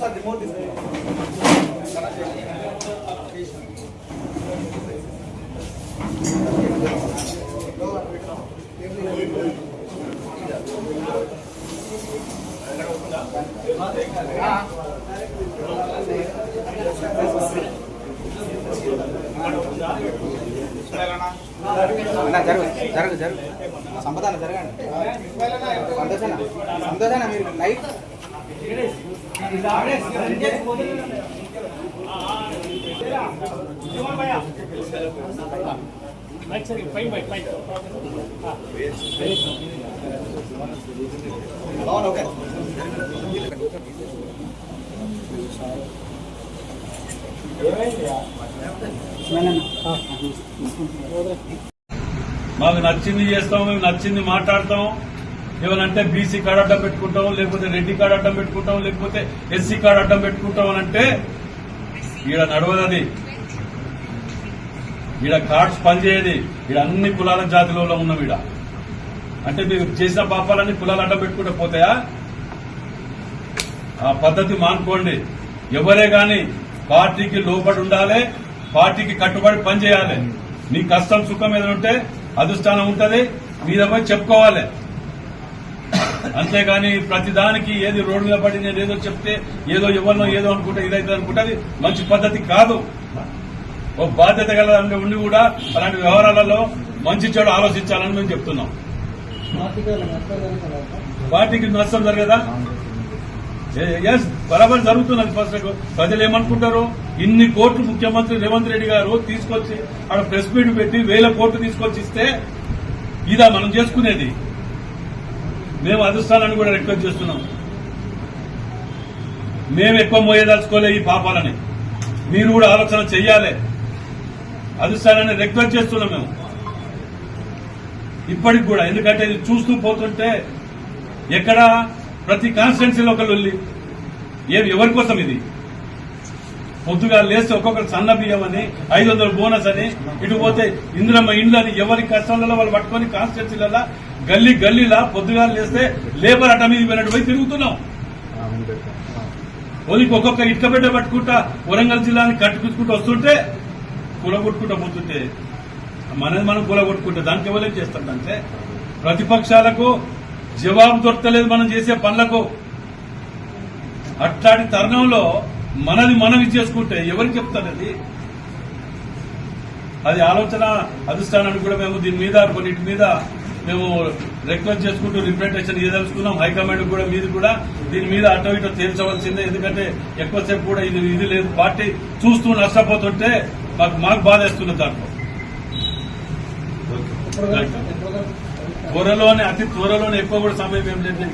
Sir remote జరుగు జరుగు జరుగు. సంపదాన జరగండి. సంతోషనా సంతోషనా మీరు లైట్ మాకు నచ్చింది చేస్తాం మేము నచ్చింది మాట్లాడతాం. ఏమనంటే బీసీ కార్డు అడ్డం పెట్టుకుంటాం లేకపోతే రెడ్డి కార్డు అడ్డం పెట్టుకుంటాం లేకపోతే ఎస్సీ కార్డు అడ్డం పెట్టుకుంటాం అని అంటే ఈడ నడవదది. ఈడ కార్డ్స్ పనిచేయది. ఈడ అన్ని కులాల జాతిలో ఉన్నాం ఈడ. అంటే మీరు చేసిన పాపాలన్నీ కులాలు అడ్డం పెట్టుకుంటే పోతాయా? ఆ పద్ధతి మానుకోండి. ఎవరే గాని పార్టీకి లోబడి ఉండాలి పార్టీకి కట్టుబడి పనిచేయాలి. మీ కష్టం సుఖం ఏదైనా ఉంటే అధిష్టానం ఉంటది మీద పోయి చెప్పుకోవాలి. అంతేగాని ప్రతి దానికి ఏది రోడ్డు మీద పడి నేను ఏదో చెప్తే ఏదో ఇవ్వను ఏదో అనుకుంటే ఇదైతే అనుకుంటే అది మంచి పద్ధతి కాదు. ఓ బాధ్యత గల ఉండి కూడా అలాంటి వ్యవహారాలలో మంచి చెడు ఆలోచించాలని మేము చెప్తున్నాం. పార్టీకి నష్టం జరగదా? ఎస్ బరాబర్ జరుగుతున్నది ఫస్ట్ ప్రజలు ఏమనుకుంటారు? ఇన్ని కోట్లు ముఖ్యమంత్రి రేవంత్ రెడ్డి గారు తీసుకొచ్చి ఆడ ప్రెస్ మీట్ పెట్టి వేల కోట్లు తీసుకొచ్చి ఇస్తే ఇదా మనం చేసుకునేది? మేము అధిష్టానాన్ని కూడా రిక్వెస్ట్ చేస్తున్నాం. మేము ఎక్కువ మోయదలుచుకోలే ఈ పాపాలని. మీరు కూడా ఆలోచన చెయ్యాలి. అధిష్టానాన్ని రిక్వెస్ట్ చేస్తున్నాం మేము. ఇప్పటికి కూడా ఎందుకంటే ఇది చూస్తూ పోతుంటే ఎక్కడ ప్రతి కాన్స్టిట్యున్సీలో ఒకళ్ళు ఉంది ఏం ఎవరి కోసం ఇది? పొద్దుగా లేస్తే ఒక్కొక్కరు సన్న బియ్యం అని ఐదు వందల బోనస్ అని ఇటు పోతే ఇంద్రమ్మ ఇండ్లు అని ఎవరి కష్టంలో వాళ్ళు పట్టుకొని కాన్స్టిట్యున్సీలలో గల్లీ గల్లీలా పొద్దుగా లేస్తే లేబర్ అడ్డ మీద పోయినట్టు పోయి తిరుగుతున్నాం. పోలీకి ఒక్కొక్క ఇటుక బిడ్డ పట్టుకుంటా వరంగల్ జిల్లాని కట్టుకుంటూ వస్తుంటే కూలగొట్టుకుంటూ పోతుంటే మనది మనం కూలగొట్టుకుంటే దానికి ఎవరేం చేస్తాడంటే ప్రతిపక్షాలకు జవాబు దొరకలేదు మనం చేసే పనులకు. అట్లాంటి తరుణంలో మనది మనం చేసుకుంటే ఎవరికి చెప్తారు అది అది ఆలోచన అధిష్టానానికి కూడా మేము దీని మీద కొన్నిటి మీద మేము రిక్వెస్ట్ చేసుకుంటూ రిప్రజెంటేషన్ ఇవ్వదలుచుకున్నాం హైకమాండ్ కూడా మీది కూడా దీని మీద అటో ఇటో తేల్చవలసిందే. ఎందుకంటే ఎక్కువసేపు కూడా ఇది ఇది లేదు. పార్టీ చూస్తూ నష్టపోతుంటే మాకు మాకు బాధేస్తున్నది దాంట్లో. త్వరలోనే అతి త్వరలోనే ఎక్కువ కూడా సమయం ఏం లేదు.